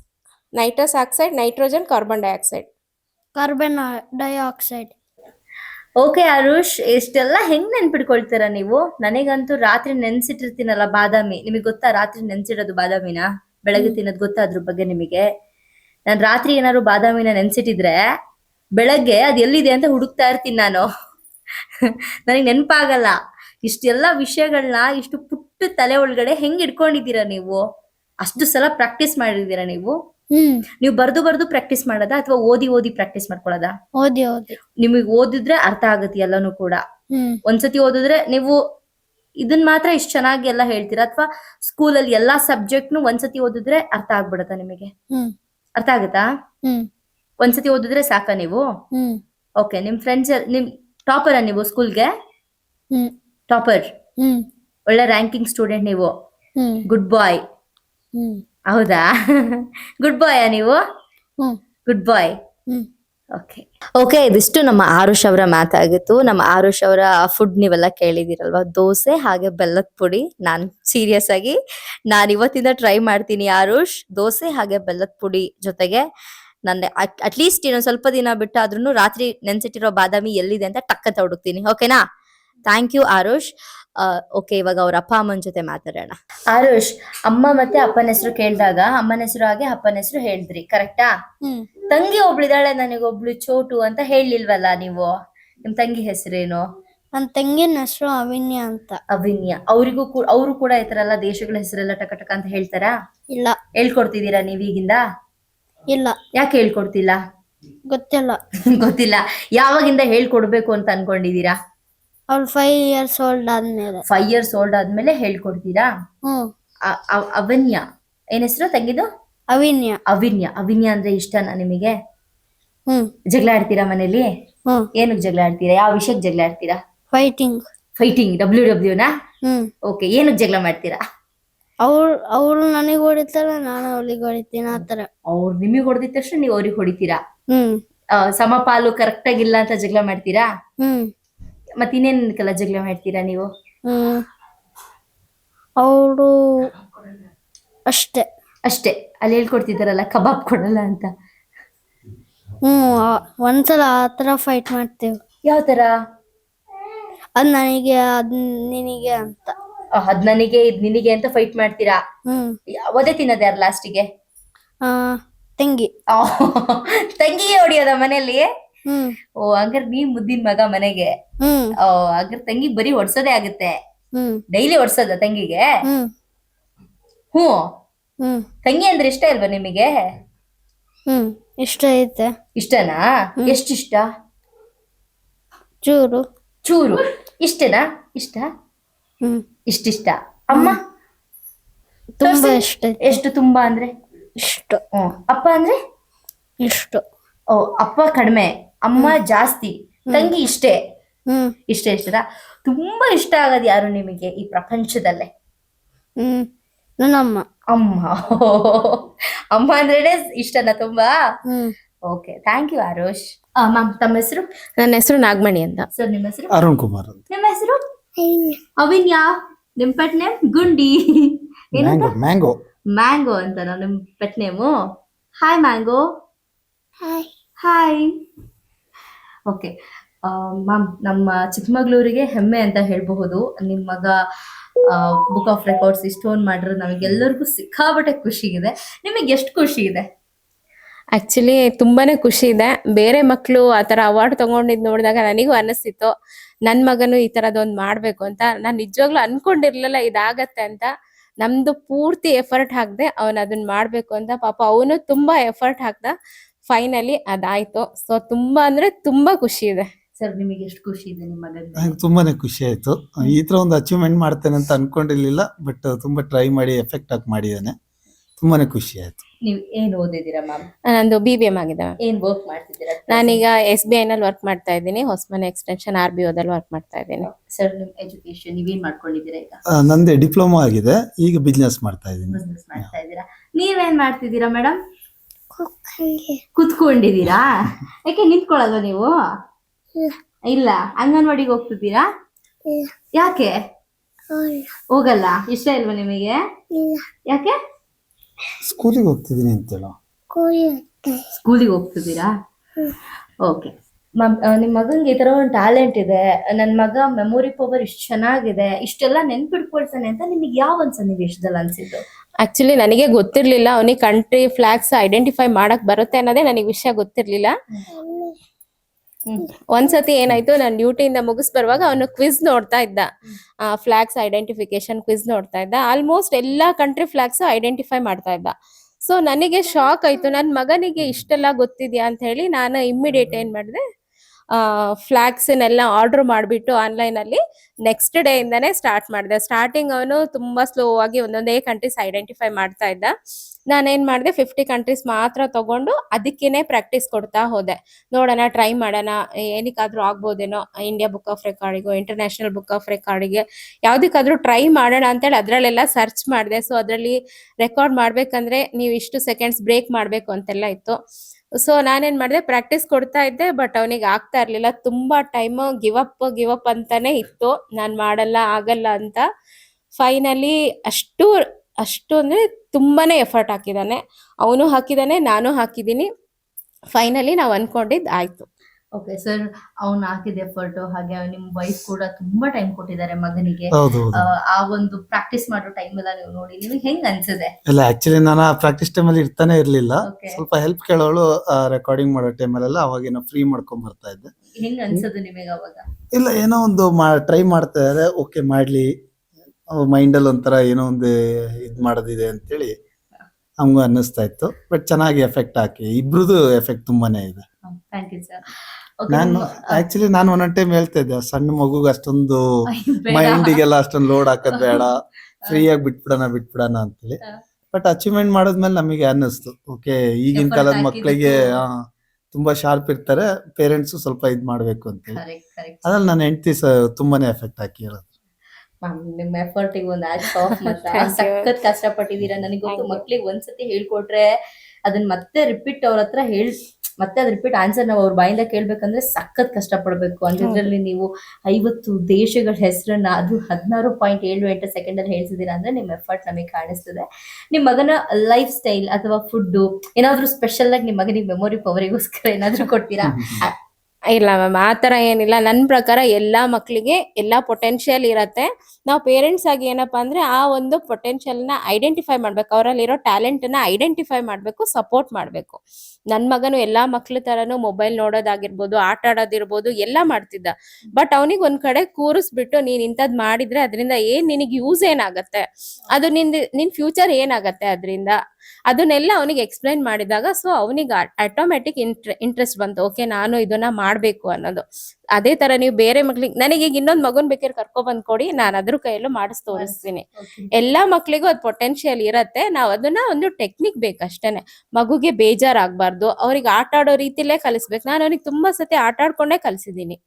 Nitrous oxide, nitrogen, carbon dioxide. Carbon uh, dioxide. Okay Arush ಇಷ್ಟೆಲ್ಲ ಹೆಂಗ್ ನೆನ್ಪಿಡ್ಕೊಳ್ತೀರಾ ನೀವು? ನನಗಂತೂ ರಾತ್ರಿ ನೆನ್ಸಿಟ್ಟಿರ್ತೀನಲ್ಲ ಬಾದಾಮಿ. ನಿಮಗೆ ಗೊತ್ತಾ ರಾತ್ರಿ ನೆನ್ಸಿಡೋದು ಬಾದಾಮಿನ? ಬೆಳಗ್ಗೆ ತಿನ್ನೋದು ಗೊತ್ತಾ ಅದ್ರ ಬಗ್ಗೆ ನಿಮಗೆ? ನಾನು ರಾತ್ರಿ ಏನಾದ್ರು ಬಾದಾಮಿನ ನೆನ್ಸಿಟ್ಟಿದ್ರೆ ಬೆಳಗ್ಗೆ ಅದು ಎಲ್ಲಿದೆ ಅಂತ ಹುಡುಕ್ತಾ ಇರ್ತೀನಿ ನಾನು. ನನಗೆ ನೆನಪಾಗಲ್ಲ. ಇಷ್ಟೆಲ್ಲ ವಿಷಯಗಳನ್ನ ಇಷ್ಟು ಪುಟ್ಟ ತಲೆ ಒಳಗಡೆ ಹೆಂಗ್ ಇಟ್ಕೊಂಡಿದ್ದೀರಾ ನೀವು? ಅಷ್ಟು ಸಲ ಪ್ರಾಕ್ಟೀಸ್ ಮಾಡಿದ್ದೀರಾ ನೀವು? ಹ್ಮ್. ನೀವು ಬರ್ದು ಬರ್ದು ಪ್ರಾಕ್ಟೀಸ್ ಮಾಡೋದಾ ಅಥವಾ ಓದಿ ಓದಿ ಪ್ರಾಕ್ಟೀಸ್ ಮಾಡ್ಕೊಳ್ಳೋದಾ? ಓದಿ ಓದಿ. ನಿಮಗೆ ಓದಿದ್ರೆ ಅರ್ಥ ಆಗತ್ತೆ ಎಲ್ಲಾನು ಕೂಡ. ಹ್ಮ್. ಒಂದ್ಸತಿ ಓದಿದ್ರೆ ನೀವು ಇದನ್ ಮಾತ್ರ ಇಷ್ಟ ಚೆನ್ನಾಗಿ ಎಲ್ಲ ಹೇಳ್ತೀರಾ? ಅಥವಾ ಸ್ಕೂಲಲ್ಲಿ ಎಲ್ಲಾ ಸಬ್ಜೆಕ್ಟ್ನು ಒಂದ್ಸತಿ ಓದಿದ್ರೆ ಅರ್ಥ ಆಗ್ಬಿಡತ್ತಾ ನಿಮಗೆ? ಹ್ಮ್. ಅರ್ಥ ಆಗುತ್ತಾ? ಹ್ಮ್. ಒಂದ್ಸತಿ ಓದಿದ್ರೆ ಸಾಕ ನೀವು? ಹ್ಮ್. ಓಕೆ ನಿಮ್ ಫ್ರೆಂಡ್ಸ್ ನಿಮ್ ಟಾಪರ್ ನೀವು ಸ್ಕೂಲ್ಗೆ ಹ್ಮ್. ಟಾಪರ್ ಹ್ಮ್. ಒಳ್ಳೆ ರ್ಯಾಂಕಿಂಗ್ ಸ್ಟೂಡೆಂಟ್ ನೀವು. ಹ್ಮ್. ಗುಡ್ ಬಾಯ್ ಹ್ಮ್. ಹೌದಾ? [LAUGHS] ಗುಡ್ ಬಾಯ್ ನೀವು? ಗುಡ್ ಬಾಯ್ ಓಕೆ ಓಕೆ ಇದಿಷ್ಟು ನಮ್ಮ ಆರುಷ್ ಅವರ ಮಾತಾಗಿತ್ತು. ನಮ್ಮ ಆರುಷ್ ಅವರ ಫುಡ್ ನೀವೆಲ್ಲ ಕೇಳಿದಿರಲ್ವಾ ದೋಸೆ ಹಾಗೆ ಬೆಲ್ಲದ ಪುಡಿ. ನಾನ್ ಸೀರಿಯಸ್ ಆಗಿ ನಾನ್ ಇವತ್ತಿಂದ ಟ್ರೈ ಮಾಡ್ತೀನಿ ಆರುಷ್. ದೋಸೆ ಹಾಗೆ ಬೆಲ್ಲದ ಪುಡಿ ಜೊತೆಗೆ ನನ್ನ ಅಟ್ಲೀಸ್ಟ್ ಇನ್ನೊಂದು ಸ್ವಲ್ಪ ದಿನ ಬಿಟ್ಟಾದ್ರೂ ರಾತ್ರಿ ನೆನ್ಸಿಟ್ಟಿರೋ ಬಾದಾಮಿ ಎಲ್ಲಿದೆ ಅಂತ ಟಕ್ಕ ಅಂತ ಹುಡುಕ್ತೀನಿ ಓಕೆನಾ ಥ್ಯಾಂಕ್ ಯು ಆರುಷ್. ಓಕೆ ಇವಾಗ ಅವ್ರ ಅಪ್ಪ ಅಮ್ಮನ ಜೊತೆ ಮಾತಾಡೋಣ. ಆರುಷ್ ಅಮ್ಮ ಮತ್ತೆ ಅಪ್ಪನ ಹೆಸರು ಕೇಳಿದಾಗ ಅಮ್ಮನ ಹೆಸರು ಹಾಗೆ ಅಪ್ಪನ ಹೆಸರು ಹೇಳಿದ್ರಿ ಕರೆಕ್ಟಾ ತಂಗಿ ಒಬ್ಳಿದಾಳೆ ನನಗೊಬ್ಳು ಚೋಟು ಅಂತ ಹೇಳಿಲ್ವಲ್ಲ ನೀವು? ನಿಮ್ ತಂಗಿ ಹೆಸರೇನು? ನನ್ ತಂಗಿನ ಹೆಸರು ಅವಿನ್ಯ ಅಂತ. ಅವಿನ್ಯ. ಅವರಿಗೂ ಕೂಡ ಅವರು ಕೂಡ ಈ ತರ ಎಲ್ಲ ದೇಶಗಳ ಹೆಸರೆಲ್ಲ ಟಕ ಟಕ ಅಂತ ಹೇಳ್ತಾರಾ? ಇಲ್ಲ. ಹೇಳ್ಕೊಡ್ತಿದ್ದೀರಾ ನೀವ್ ಈಗಿಂದ? ಇಲ್ಲ. ಯಾಕೆ ಹೇಳ್ಕೊಡ್ತಿಲ್ಲ? ಗೊತ್ತಿಲ್ಲ. [LAUGHS] ಗೊತ್ತಿಲ್ಲ. ಯಾವಾಗಿಂದ ಹೇಳ್ಕೊಡ್ಬೇಕು ಅಂತ ಅನ್ಕೊಂಡಿದೀರಾ ಅವ್ಳು ಫೈವ್ ಇಯರ್ಸ್ ಓಲ್ಡ್ ಆದ್ಮೇಲೆ. ಫೈವ್ ಇಯರ್ಸ್ ಓಲ್ಡ್ ಆದ್ಮೇಲೆ ಹೇಳ್ಕೊಡ್ತೀರಾ? ಹ್ಮ್ ಅ- ಅ- ಅವನ್ಯ. ಏನ್ ಹೆಸರು ತಂಗಿದು? ಅವಿನ್ಯ. ಅವಿನ್ಯ. ಅವಿನ್ಯ ಅಂದ್ರೆ ಇಷ್ಟನಾ ನಿಮಗೆ? ಹ್ಮ್ ಜಗಳ ಆಡ್ತೀರಾ ಮನೇಲಿ? ಹ್ಮ್ ಏನಕ್ಕೆ ಜಗಳ ಆಡ್ತೀರಾ? ಯಾವ ವಿಷಯಕ್ಕೆ ಜಗಳ ಆಡ್ತೀರಾ? ಫೈಟಿಂಗ್ ಫೈಟಿಂಗ್ ಡಬ್ಲ್ಯೂ ಡಬ್ಲ್ಯೂನಾ ಹ್ಮ್ ಓಕೆ ಏನಕ್ಕೆ ಜಗಳ ಮಾಡ್ತೀರಾ? ಅವ್ರು ಅವ್ರು ನನಗೆ ಹೊಡಿತಾರ ನಾನು ಅವಳಿಗೆ ಹೊಡಿತೀನಿ ಆತರ ಅವ್ರು ನಿಮಗೆ ಹೊಡೆದಿದ ತಕ್ಷಣ ನೀವು ಅವ್ರಿಗೆ ಹೊಡಿತೀರಾ? ಹ್ಮ್ ಆ, ಸಮಪಾಲು ಕರೆಕ್ಟ್ ಆಗಿಲ್ಲ ಅಂತ ಜಗಳ ಮಾಡ್ತೀರಾ? ಹ್ಮ್ ಮತ್ ಕೆಲ ಜಗಳ ಮಾಡ್ತೀರಾ ನೀವು? ಅವರು ಅಷ್ಟೆ. ಅಷ್ಟೇ. ಅಲ್ಲಿ ಹೇಳ್ಕೊಡ್ತಿದ್ದಾರಲ್ಲ ಕಬಾಬ್ ಕೊಡಲ್ಲ ಅಂತ. ಹ್ಮ್ ಆ- ಒಂದ್ಸಲ ಆತರ ಫೈಟ್ ಮಾಡ್ತೇವೆ. ಯಾವ ತರ ಅದ್ ನನಗೆ ಅದ್ ನಿನಗೆ ಅಂತ. ಅದ್ ನನಗೆ ಇದ್ ನಿನಗೆ ಅಂತ ಫೈಟ್ ಮಾಡ್ತೀರಾ? ಹ್ಮ್. ಒದೆ ತಿನ್ನೋದು ಯಾರು ಲಾಸ್ಟಿಗೆ ಆ ತಂಗಿ. ತಂಗಿಗೆ ಹೊಡಿಯೋದ ಮನೇಲಿ ಓ ಹಂಗಾರ ನೀ ಮುದ್ದಿನ ಮಗ ಮನೆಗೆ. ಓ ಹಂಗಾರ ತಂಗಿ ಬರೀ ಹೊಡ್ಸೋದೇ ಆಗುತ್ತೆ. ಡೈಲಿ ಹೊಡ್ಸೋದ ತಂಗಿಗೆ? ಹ್ಮ್. ಹ್ಞೂ. ತಂಗಿ ಅಂದ್ರೆ ಇಷ್ಟ ಇಲ್ವಾ ನಿಮಗೆ? ಹ್ಮ್. ಇಷ್ಟ ಐತೆ. ಇಷ್ಟನಾ? ಎಷ್ಟಿಷ್ಟ ಚೂರು. ಚೂರು. ಇಷ್ಟನಾ? ಇಷ್ಟ? ಹ್ಮ್. ಇಷ್ಟಿಷ್ಟ ಅಮ್ಮ? ತುಂಬಾ. ಇಷ್ಟ ಎಷ್ಟು ತುಂಬಾ ಅಂದ್ರೆ? ಇಷ್ಟ. ಅಪ್ಪ ಅಂದ್ರೆ? ಇಷ್ಟು. ಓ ಅಪ್ಪ ಕಡಿಮೆ. ಅಮ್ಮ ಜಾಸ್ತಿ ತಂಗಿ ಇಷ್ಟೇ. ಹ್ಮ್. ಇಷ್ಟೇ ಇಷ್ಟದ? ತುಂಬಾ ಇಷ್ಟ ಆಗೋದು ಯಾರು ನಿಮಗೆ ಈ ಪ್ರಪಂಚದಲ್ಲೇ? ಹ್ಮ್. ನನ್ನಮ್ಮ. ಅಮ್ಮ. [LAUGHS] ಅಮ್ಮ ಅಂದ್ರೆ ಇಷ್ಟನಾ ತುಂಬಾ? Okay thank you Arosh ma'am ತಮ್ಮ ಹೆಸರು? ನನ್ನ ಹೆಸರು ನಾಗಮಣಿ ಅಂತ. ಸರ್ ನಿಮ್ಮ ಹೆಸರು? ಅರುಣ್ ಕುಮಾರ್ ಅಂತ. ನಿಮ್ಮ ಹೆಸರು? ಅವಿನ್ಯಾ. ನಿಮ್ ಪೆಟ್ ನೇಮ್ ಗುಂಡಿ. ಏನಂತ? ಮ್ಯಾಂಗೋ ಮ್ಯಾಂಗೋ ಮ್ಯಾಂಗೋ ಅಂತ ನಿಮ್ pet name hi mango hi hi okay ma'am ನಮ್ಮ ಚಿಕ್ಕಮಗಳೂರಿಗೆ ಹೆಮ್ಮೆ ಅಂತ ಹೇಳಬಹುದು. ನಿಮ್ಮ ಮಗ ಬುಕ್ ಆಫ್ ರೆಕಾರ್ಡ್ಸ್ ಇಷ್ಟೊಂದು ಮಾಡಿರೋ ನಮಗೆಲ್ಲರಿಗೂ ಸಿಕ್ಕಾಪಟ್ಟೆ ಖುಷಿ ಇದೆ. ನಿಮಗೆ ಎಷ್ಟು ಖುಷಿ ಇದೆ? ಆಕ್ಚುಲಿ ತುಂಬಾನೇ ಖುಷಿ ಇದೆ. ಬೇರೆ ಮಕ್ಕಳು ಆ ಥರ ಅವಾರ್ಡ್ ತಗೊಂಡಿದ್ ನೋಡಿದಾಗ ನನಗೂ ಅನ್ನಿಸ್ತಿತ್ತು ನನ್ನ ಮಗನು ಈ ಥರದೊಂದು ಮಾಡಬೇಕು ಅಂತ. ನಾನು ನಿಜವಾಗ್ಲೂ ಅನ್ಕೊಂಡಿರ್ಲಿಲ್ಲ ಇದಾಗತ್ತೆ ಅಂತ. ನಮ್ದು ಪೂರ್ತಿ ಎಫರ್ಟ್ ಹಾಕ್ದೆ ಅವನು ಅದನ್ನ ಮಾಡಬೇಕು ಅಂತ. ಪಾಪ ಅವನು ತುಂಬಾ ಎಫರ್ಟ್ ಹಾಕ್ದ. ಫೈನಲಿ ಅದಾಯ್ತು. ಸೊ ತುಂಬಾ ಅಂದ್ರೆ ತುಂಬಾ ಖುಷಿ ಇದೆ. ಸರ್ ನಿಮಗೆ ಎಷ್ಟು ಖುಷಿ ಇದೆ ನಿಮ್ಮ ಮಗನಿಗೆ ನಂಗೆ ತುಂಬಾನೇ ಖುಷಿ ಆಯ್ತು. ಈ ತರ ಒಂದು ಅಚೀವ್ಮೆಂಟ್ ಮಾಡ್ತೇನೆ ಅಂತ ಅನ್ಕೊಂಡಿರ್ಲಿಲ್ಲ ಬಟ್ ತುಂಬಾ ಟ್ರೈ ಮಾಡಿ ಎಫೆಕ್ಟ್ ಆಗಿ ಮಾಡಿದ್ದಾನೆ. ತುಂಬಾನೇ ಖುಷಿ ಆಯ್ತು. ನೀವು ಏನ್ ಓದಿದ್ದೀರಾ ಮ್ಯಾಮ್ ನಂದು ಬಿ ಬಿ ಎಂ ಆಗಿದೆ ma'am. ಏನ್ ವರ್ಕ್ ಮಾಡ್ತಿದ್ದೀರಾ? ನಾನೀಗ ಎಸ್ ಬಿ ಐ ನಲ್ಲಿ ವರ್ಕ್ ಮಾಡ್ತಾ ಇದ್ದೀನಿ. ಹೊಸಮನೆ ಎಕ್ಸ್ಟೆನ್ಷನ್ ಆರ್ ಬಿ ಓದಲ್ಲಿ ವರ್ಕ್ ಮಾಡ್ತಾ ಇದ್ದೀನಿ. ಸರ್ ನಿಮ್ ಎಜುಕೇಶನ್ ನೀವೇನ್ ಮಾಡ್ಕೊಂಡಿದ್ದೀರಾ ಈಗ? ಆ, ನಂದೇ ಡಿಪ್ಲೊಮಾ ಆಗಿದೆ. ಈಗ ಬಿಸ್ನೆಸ್ ಮಾಡ್ತಾ ಇದ್ದೀನಿ. ಬಿಸ್ನೆಸ್ ಮಾಡ್ತಾ ಇದ್ದೀರಾ. ನೀವೇನ್ ಮಾಡ್ತಿದ್ದೀರಾ ಮೇಡಮ್ ಕುತ್ಕೊಂಡಿದ್ದೀರಾ? ಯಾಕೆ ನಿಂತ್ಕೊಳ್ಳೋದು ನೀವು? ಇಲ್ಲ ಅಂಗನವಾಡಿಗೆ ಹೋಗ್ತಿದ್ದೀರಾ? ಯಾಕೆ? ಹೋಗಲ್ಲ. ಇಷ್ಟ ಇಲ್ವಾ ನಿಮಗೆ? ಯಾಕೆ? ಸ್ಕೂಲಿಗೆ ಹೋಗ್ತಿದ್ದೀನಿ ಅಂತೇಳ? ಸ್ಕೂಲಿಗೆ ಹೋಗ್ತಿದ್ದೀರಾ? ಓಕೆ ನಿಮ್ ಮಗಂಗೆ ಈ ತರ ಒಂದು ಟ್ಯಾಲೆಂಟ್ ಇದೆ, ನನ್ ಮಗ ಮೆಮೊರಿ ಪವರ್ ಇಷ್ಟು ಚೆನ್ನಾಗಿದೆ, ಇಷ್ಟೆಲ್ಲ ನೆನ್ಪಿಟ್ಕೊಳ್ತಾನೆ ಅಂತ ನಿಮಗೆ ಯಾವ ಒಂದ್ ಸನ್ನಿವೇಶದಲ್ಲಿ ಅನ್ಸಿದ್ದು? ಆಕ್ಚುಲಿ ನನಗೆ ಗೊತ್ತಿರ್ಲಿಲ್ಲ, ಅವನಿಗೆ ಕಂಟ್ರಿ ಫ್ಲಾಗ್ಸ್ ಐಡೆಂಟಿಫೈ ಮಾಡಕ್ ಬರುತ್ತೆ ಅನ್ನೋದೇ ನನಗೆ ವಿಷಯ ಗೊತ್ತಿರ್ಲಿಲ್ಲ. ಒಂದ್ಸತಿ ಏನಾಯ್ತು, ನಾನು ಡ್ಯೂಟಿಯಿಂದ ಮುಗಿಸ್ ಬರುವಾಗ ಅವನು ಕ್ವಿಜ್ ನೋಡ್ತಾ ಇದ್ದ. ಫ್ಲಾಗ್ಸ್ ಐಡೆಂಟಿಫಿಕೇಶನ್ ಕ್ವಿಜ್ ನೋಡ್ತಾ ಇದ್ದ. ಆಲ್ಮೋಸ್ಟ್ ಎಲ್ಲಾ ಕಂಟ್ರಿ ಫ್ಲಾಗ್ಸ್ ಐಡೆಂಟಿಫೈ ಮಾಡ್ತಾ ಇದ್ದ. ಸೊ ನನಗೆ ಶಾಕ್ ಆಯ್ತು. ನನ್ನ ಮಗನಿಗೆ ಇಷ್ಟೆಲ್ಲ ಗೊತ್ತಿದ್ಯಾ ಅಂತ ಹೇಳಿ ನಾನು ಇಮ್ಮಿಡಿಯೇಟ್ ಏನ್ ಮಾಡಿದೆ ಫ್ಲಾಗ್ಸ್ ನೆಲ್ಲ ಆರ್ಡರ್ ಮಾಡಿಬಿಟ್ಟು ಆನ್ಲೈನ್ ಅಲ್ಲಿ ನೆಕ್ಸ್ಟ್ ಡೇ ಇಂದಾನೆ ಸ್ಟಾರ್ಟ್ ಮಾಡಿದೆ. ಸ್ಟಾರ್ಟಿಂಗ್ ಅವನು ತುಂಬಾ ಸ್ಲೋ ಆಗಿ ಒಂದೊಂದೇ ಕಂಟ್ರೀಸ್ ಐಡೆಂಟಿಫೈ ಮಾಡ್ತಾ ಇದ್ದ. ನಾನೇನ್ ಮಾಡಿದೆ ಫಿಫ್ಟಿ ಕಂಟ್ರೀಸ್ ಮಾತ್ರ ತಗೊಂಡು ಅದಕ್ಕೇನೆ ಪ್ರಾಕ್ಟೀಸ್ ಕೊಡ್ತಾ ಹೋದೆ. ನೋಡೋಣ ಟ್ರೈ ಮಾಡೋಣ ಏನಕ್ಕಾದ್ರೂ ಆಗ್ಬೋದೇನೋ ಇಂಡಿಯಾ ಬುಕ್ ಆಫ್ ರೆಕಾರ್ಡಿಗೋ ಇಂಟರ್ನ್ಯಾಷನಲ್ ಬುಕ್ ಆಫ್ ರೆಕಾರ್ಡಿಗೆ ಯಾವ್ದಕ್ಕಾದ್ರೂ ಟ್ರೈ ಮಾಡೋಣ ಅಂತೇಳಿ ಅದರಲ್ಲೆಲ್ಲ ಸರ್ಚ್ ಮಾಡಿದೆ. ಸೊ ಅದರಲ್ಲಿ ರೆಕಾರ್ಡ್ ಮಾಡ್ಬೇಕಂದ್ರೆ ನೀವು ಇಷ್ಟು ಸೆಕೆಂಡ್ಸ್ ಬ್ರೇಕ್ ಮಾಡ್ಬೇಕು ಅಂತೆಲ್ಲ ಇತ್ತು. ಸೊ ನಾನೇನ್ ಮಾಡಿದೆ ಪ್ರಾಕ್ಟೀಸ್ ಕೊಡ್ತಾ ಇದ್ದೆ ಬಟ್ ಅವನಿಗೆ ಆಗ್ತಾ ಇರ್ಲಿಲ್ಲ. ತುಂಬಾ time give up give up ಅಂತಾನೆ ಇತ್ತು. ನಾನ್ ಮಾಡಲ್ಲ, ಆಗಲ್ಲ ಅಂತ. ಫೈನಲಿ ಅಷ್ಟು ಅಷ್ಟು ಅಂದ್ರೆ ತುಂಬಾನೇ ಎಫರ್ಟ್ ಹಾಕಿದಾನೆ. ಅವನು ಹಾಕಿದಾನೆ, ನಾನು ಹಾಕಿದೀನಿ. ಫೈನಲಿ ನಾವ್ ಅನ್ಕೊಂಡಿದ್ ಆಯ್ತು. ಓಕೆ ಸರ್ ಅವ್ನು ಹಾಕಿದ ಎಫರ್ಟ್ ಹಾಗೆ ನಿಮ್ ವೈಫ್ ಕೂಡ ತುಂಬಾ ಟೈಮ್ ಕೊಟ್ಟಿದ್ದಾರೆ ಮಗನಿಗೆ. ಹೌದು ಆ, ಹೌದು. ಆ ಒಂದು ಪ್ರಾಕ್ಟೀಸ್ ಮಾಡೋ ಟೈಮ್ ಎಲ್ಲ ನೀವು ನೋಡಿ ನಿಮ್ಗೆ ಹೆಂಗ್ ಅನ್ಸಿದೆ? ಇಲ್ಲ ಆಕ್ಚುಲಿ ನಾನು ಪ್ರಾಕ್ಟೀಸ್ ಟೈಮ್ ಅಲ್ಲಿ ಇರ್ತಾನೆ ಇರ್ಲಿಲ್ಲ. Okay. ಸ್ವಲ್ಪ ಹೆಲ್ಪ್ ಕೇಳೋಳು ರೆಕಾರ್ಡಿಂಗ್ ಮಾಡೋ ಟೈಮಲ್ಲೆಲ್ಲ ಅವಾಗೇನೋ ಫ್ರೀ ಮಾಡ್ಕೊಂಡ್ ಬರ್ತಾ ಇದ್ದೆ. ಹೆಂಗ್ ಅನ್ಸದು ನಿಮಗೆ ಅವಾಗ? ಇಲ್ಲ ಏನೋ ಒಂದು ಟ್ರೈ ಮಾಡ್ತಾ ಇದ್ದಾರೆ. ಓಕೆ ಮಾಡ್ಲಿ. ಮೈಂಡಲ್ಲಿ ಒಂಥರ ಏನೋ ಒಂದು ಇದ್ ಮಾಡೋದಿದೆ ಅಂತೇಳಿ. ಹಂಗೂ ಅನ್ನಿಸ್ತಾ ಇತ್ತು. ಬಟ್ ಚೆನ್ನಾಗಿ ಎಫೆಕ್ಟ್ ಹಾಕಿ ಇಬ್ರದ್ದು ಎಫೆಕ್ಟ್ ತುಂಬಾನೇ ಇದೆ. ಥ್ಯಾಂಕ್ ಯು ಸರ್ ನಾನು ಆಕ್ಚುಲಿ ನಾನು ಒಂದೊಂದ್ ಟೈಮ್ ಹೇಳ್ತಾ ಇದ್ದೆ ಸಣ್ಣ ಮಗುಗೆ ಅಷ್ಟೊಂದು ಮೈಂಡಿಗೆಲ್ಲ ಅಷ್ಟೊಂದು ಲೋಡ್ ಹಾಕೋದ್ ಬೇಡ. ಫ್ರೀಯಾಗಿ ಆಗಿ ಬಿಟ್ಬಿಡೋಣ ಬಿಟ್ಬಿಡೋಣ ಅಂತೇಳಿ. ಬಟ್ ಅಚೀವ್ಮೆಂಟ್ ಮಾಡಿದ್ಮೇಲೆ ನಮಗೆ ಅನ್ನಿಸ್ತು. ಓಕೆ ಈಗಿನ ಕಾಲದ ಮಕ್ಕಳಿಗೆ ತುಂಬಾ. ಶಾರ್ಪ್ ಇರ್ತಾರೆ ಪೇರೆಂಟ್ಸ್ ಸ್ವಲ್ಪ ಇದ್ ಮಾಡ್ಬೇಕು ಅಂತೇಳಿ. ಅದ್ರಲ್ಲಿ ನನ್ನ ಹೆಂಡತಿ ತುಂಬಾನೇ ಎಫೆಕ್ಟ್ ಹಾಕಿ ಹೇಳೋದು ಮ್ಯಾಮ್ ನಿಮ್ಮ ಎಫರ್ಟಿಗೆ ಒಂದು ಆಚ್ ಆಫ್ ಮಾತ್ರ. ಸಖತ್ ಕಷ್ಟಪಟ್ಟಿದ್ದೀರಾ. ನನಗೆ ಗೊತ್ತು. ಮಕ್ಳಿಗೆ ಒಂದ್ಸತಿ ಹೇಳ್ಕೊಟ್ರೆ ಅದನ್ನ ಮತ್ತೆ ರಿಪೀಟ್ ಅವ್ರ ಹತ್ರ ಹೇಳ್ ಮತ್ತೆ ಅದ್ ರಿಪೀಟ್ ಆನ್ಸರ್ ನಾವು ಅವ್ರ ಬಾಯಿಂದ ಕೇಳ್ಬೇಕಂದ್ರೆ ಸಖತ್ ಕಷ್ಟ ಪಡ್ಬೇಕು ಅಂದ್ರಲ್ಲಿ ನೀವು ಐವತ್ತು ದೇಶಗಳ ಹೆಸರನ್ನ ಅದು ಹದಿನಾರು ಪಾಯಿಂಟ್ ಏಳು ಎಂಟು ಸೆಕೆಂಡ್ ಅಲ್ಲಿ ಹೇಳ್ತಿದ್ದೀರಾ ಅಂದ್ರೆ ನಿಮ್ಮ ಎಫರ್ಟ್ ನಮಗೆ ಕಾಣಿಸ್ತದೆ. ನಿಮ್ ಮಗನ ಲೈಫ್ ಸ್ಟೈಲ್ ಅಥವಾ ಫುಡ್ ಏನಾದ್ರೂ ಸ್ಪೆಷಲ್ ಆಗಿ ನಿಮ್ ಮಗನಿಗೆ ಮೆಮೊರಿ ಪವರಿಗೋಸ್ಕರ ಏನಾದ್ರೂ ಕೊಡ್ತೀರಾ? [LAUGHS] ಇಲ್ಲ ಮ್ಯಾಮ್, ಆ ಥರ ಏನಿಲ್ಲ. ನನ್ನ ಪ್ರಕಾರ ಎಲ್ಲ ಮಕ್ಕಳಿಗೆ ಎಲ್ಲ ಪೊಟೆನ್ಷಿಯಲ್ ಇರತ್ತೆ. ನಾವು ಪೇರೆಂಟ್ಸ್ ಆಗಿ ಏನಪ್ಪಾ ಅಂದ್ರೆ ಆ ಒಂದು ಪೊಟೆನ್ಷಿಯಲ್ನ ಐಡೆಂಟಿಫೈ ಮಾಡ್ಬೇಕು. ಅವರಲ್ಲಿರೋ ಟ್ಯಾಲೆಂಟನ್ನ ಐಡೆಂಟಿಫೈ ಮಾಡಬೇಕು ಸಪೋರ್ಟ್ ಮಾಡಬೇಕು. ನನ್ನ ಮಗನು ಎಲ್ಲಾ ಮಕ್ಳ ತರನು ಮೊಬೈಲ್ ನೋಡೋದಾಗಿರ್ಬೋದು, ಆಟ ಆಡೋದಿರ್ಬೋದು, ಎಲ್ಲ ಮಾಡ್ತಿದ್ದ. ಬಟ್ ಅವನಿಗೆ ಒಂದ್ ಕಡೆ ಕೂರಿಸ್ಬಿಟ್ಟು ನೀನ್ ಇಂಥದ್ ಮಾಡಿದ್ರೆ ಅದರಿಂದ ಏನ್ ನಿನಗೆ ಯೂಸ್ ಏನಾಗುತ್ತೆ? ಅದು ನಿಂದು, ನಿನ್ ಫ್ಯೂಚರ್ ಏನಾಗತ್ತೆ ಅದರಿಂದ? ಅದನ್ನೆಲ್ಲ ಅವನಿಗೆ ಎಕ್ಸ್ಪ್ಲೈನ್ ಮಾಡಿದಾಗ ಸೊ ಅವನಿಗೆ ಆಟೋಮೆಟಿಕ್ ಇಂಟ್ರೆಸ್ಟ್ ಬಂತು. ಓಕೆ ನಾನು ಇದನ್ನ ಮಾಡ್ಬೇಕು ಅನ್ನೋದು. ಅದೇ ತರ ನೀವು ಬೇರೆ ಮಕ್ಳಿಗೆ ನನಗೆ ಈಗ ಇನ್ನೊಂದ್ ಮಗುನ್ ಬೇಕಾದ್ರೆ ಕರ್ಕೊ ಬಂದ್ ಕೊಡಿ ನಾನು ಅದ್ರ ಕೈಯಲ್ಲೂ ಮಾಡಿಸ್ ತೋರಿಸ್ತೀನಿ. ಎಲ್ಲಾ ಮಕ್ಳಿಗೂ ಅದ್ ಪೊಟೆನ್ಶಿಯಲ್ ಇರತ್ತೆ. ನಾವ್ ಅದನ್ನ ಒಂದು ಟೆಕ್ನಿಕ್ ಬೇಕಷ್ಟೇನೆ ಮಗುಗೆ ಬೇಜಾರಾಗ್ಬಾರ್ದು. ಅವ್ರಿಗೆ ಆಟ ಆಡೋ ರೀತಿಲೇ ಕಲಿಸ್ಬೇಕು. ನಾನು ಅವ್ನಿಗೆ ತುಂಬಾ ಸತಿ ಆಟ ಆಡ್ಕೊಂಡೇ ಕಲ್ಸಿದೀನಿ